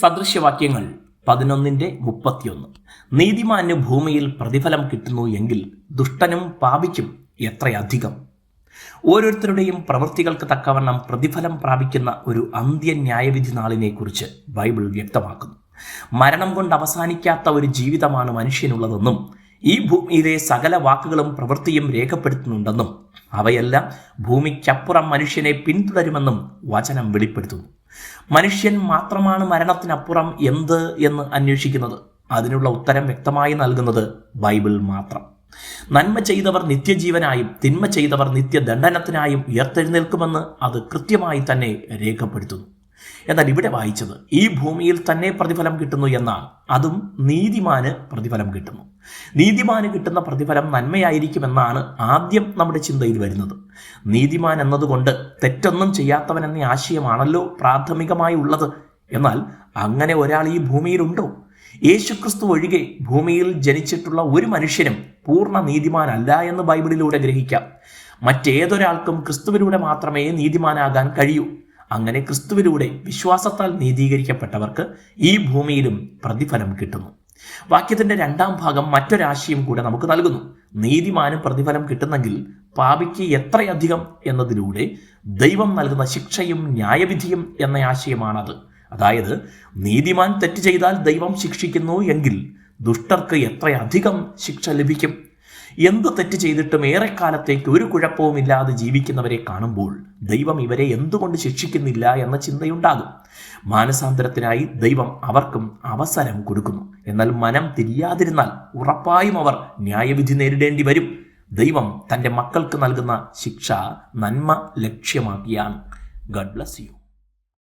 സദൃശ്യവാക്യങ്ങൾ പതിനൊന്നിന്റെ മുപ്പത്തിയൊന്ന്. നീതിമാന് ഭൂമിയിൽ പ്രതിഫലം കിട്ടുന്നു എങ്കിൽ ദുഷ്ടനും പാപിക്കും എത്രയധികം? ഓരോരുത്തരുടെയും പ്രവൃത്തികൾക്ക് തക്കവണ്ണം പ്രതിഫലം പ്രാപിക്കുന്ന ഒരു അന്ത്യ ന്യായവിധി നാളിനെ കുറിച്ച് ബൈബിൾ വ്യക്തമാക്കുന്നു. മരണം കൊണ്ട് അവസാനിക്കാത്ത ഒരു ജീവിതമാണ് മനുഷ്യനുള്ളതെന്നും ഈ ഭൂമിയിലെ സകല വാക്കുകളും പ്രവൃത്തിയും രേഖപ്പെടുത്തുന്നുണ്ടെന്നും അവയെല്ലാം ഭൂമിക്കപ്പുറം മനുഷ്യനെ പിന്തുടരുമെന്നും വചനം വെളിപ്പെടുത്തുന്നു. മനുഷ്യൻ മാത്രമാണ് മരണത്തിനപ്പുറം എന്ത് എന്ന് അന്വേഷിക്കുന്നത്. അതിനുള്ള ഉത്തരം വ്യക്തമായി നൽകുന്നത് ബൈബിൾ മാത്രം. നന്മ ചെയ്തവർ നിത്യജീവനായും തിന്മ ചെയ്തവർ നിത്യദണ്ഡനത്തിനായും ഉയർത്തെഴുന്നേൽക്കുമെന്ന് അത് കൃത്യമായി തന്നെ രേഖപ്പെടുത്തുന്നു. എന്നാൽ ഇവിടെ വായിച്ചത് ഈ ഭൂമിയിൽ തന്നെ പ്രതിഫലം കിട്ടുന്നു എന്നാണ്. അതും നീതിമാന് പ്രതിഫലം കിട്ടുന്നു. നീതിമാന് കിട്ടുന്ന പ്രതിഫലം നന്മയായിരിക്കുമെന്നാണ് ആദ്യം നമ്മുടെ ചിന്തയിൽ വരുന്നത്. നീതിമാൻ എന്നതുകൊണ്ട് തെറ്റൊന്നും ചെയ്യാത്തവൻ എന്ന ആശയമാണല്ലോ പ്രാഥമികമായി ഉള്ളത്. എന്നാൽ അങ്ങനെ ഒരാൾ ഈ ഭൂമിയിലുണ്ടോ? യേശുക്രിസ്തു ഒഴികെ ഭൂമിയിൽ ജനിച്ചിട്ടുള്ള ഒരു മനുഷ്യനും പൂർണ നീതിമാനല്ല എന്ന് ബൈബിളിലൂടെ ഗ്രഹിക്കാം. മറ്റേതൊരാൾക്കും ക്രിസ്തുവിലൂടെ മാത്രമേ നീതിമാനാകാൻ കഴിയൂ. അങ്ങനെ ക്രിസ്തുവിലൂടെ വിശ്വാസത്താൽ നീതീകരിക്കപ്പെട്ടവർക്ക് ഈ ഭൂമിയിലും പ്രതിഫലം കിട്ടുന്നു. വാക്യത്തിന്റെ രണ്ടാം ഭാഗം മറ്റൊരാശയം കൂടെ നമുക്ക് നൽകുന്നു. നീതിമാനും പ്രതിഫലം കിട്ടുന്നെങ്കിൽ പാപിക്ക് എത്രയധികം എന്നതിലൂടെ ദൈവം നൽകുന്ന ശിക്ഷയും ന്യായവിധിയും എന്ന ആശയമാണത്. അതായത് നീതിമാൻ തെറ്റ് ചെയ്താൽ ദൈവം ശിക്ഷിക്കുന്നു എങ്കിൽ ദുഷ്ടർക്ക് എത്രയധികം ശിക്ഷ ലഭിക്കും? എന്ത് തെറ്റ് ചെയ്തിട്ടും ഏറെക്കാലത്തേക്ക് ഒരു കുഴപ്പവുമില്ലാതെ ജീവിക്കുന്നവരെ കാണുമ്പോൾ ദൈവം ഇവരെ എന്തുകൊണ്ട് ശിക്ഷിക്കുന്നില്ല എന്ന ചിന്തയുണ്ടാകും. മാനസാന്തരത്തിനായി ദൈവം അവർക്കും അവസരം കൊടുക്കുന്നു. എന്നാൽ മനം തിരിയാതിരുന്നാൽ ഉറപ്പായും അവർ ന്യായവിധി നേരിടേണ്ടി വരും. ദൈവം തന്റെ മക്കൾക്ക് നൽകുന്ന ശിക്ഷ നന്മ ലക്ഷ്യമാക്കിയാണ്. Garh bless you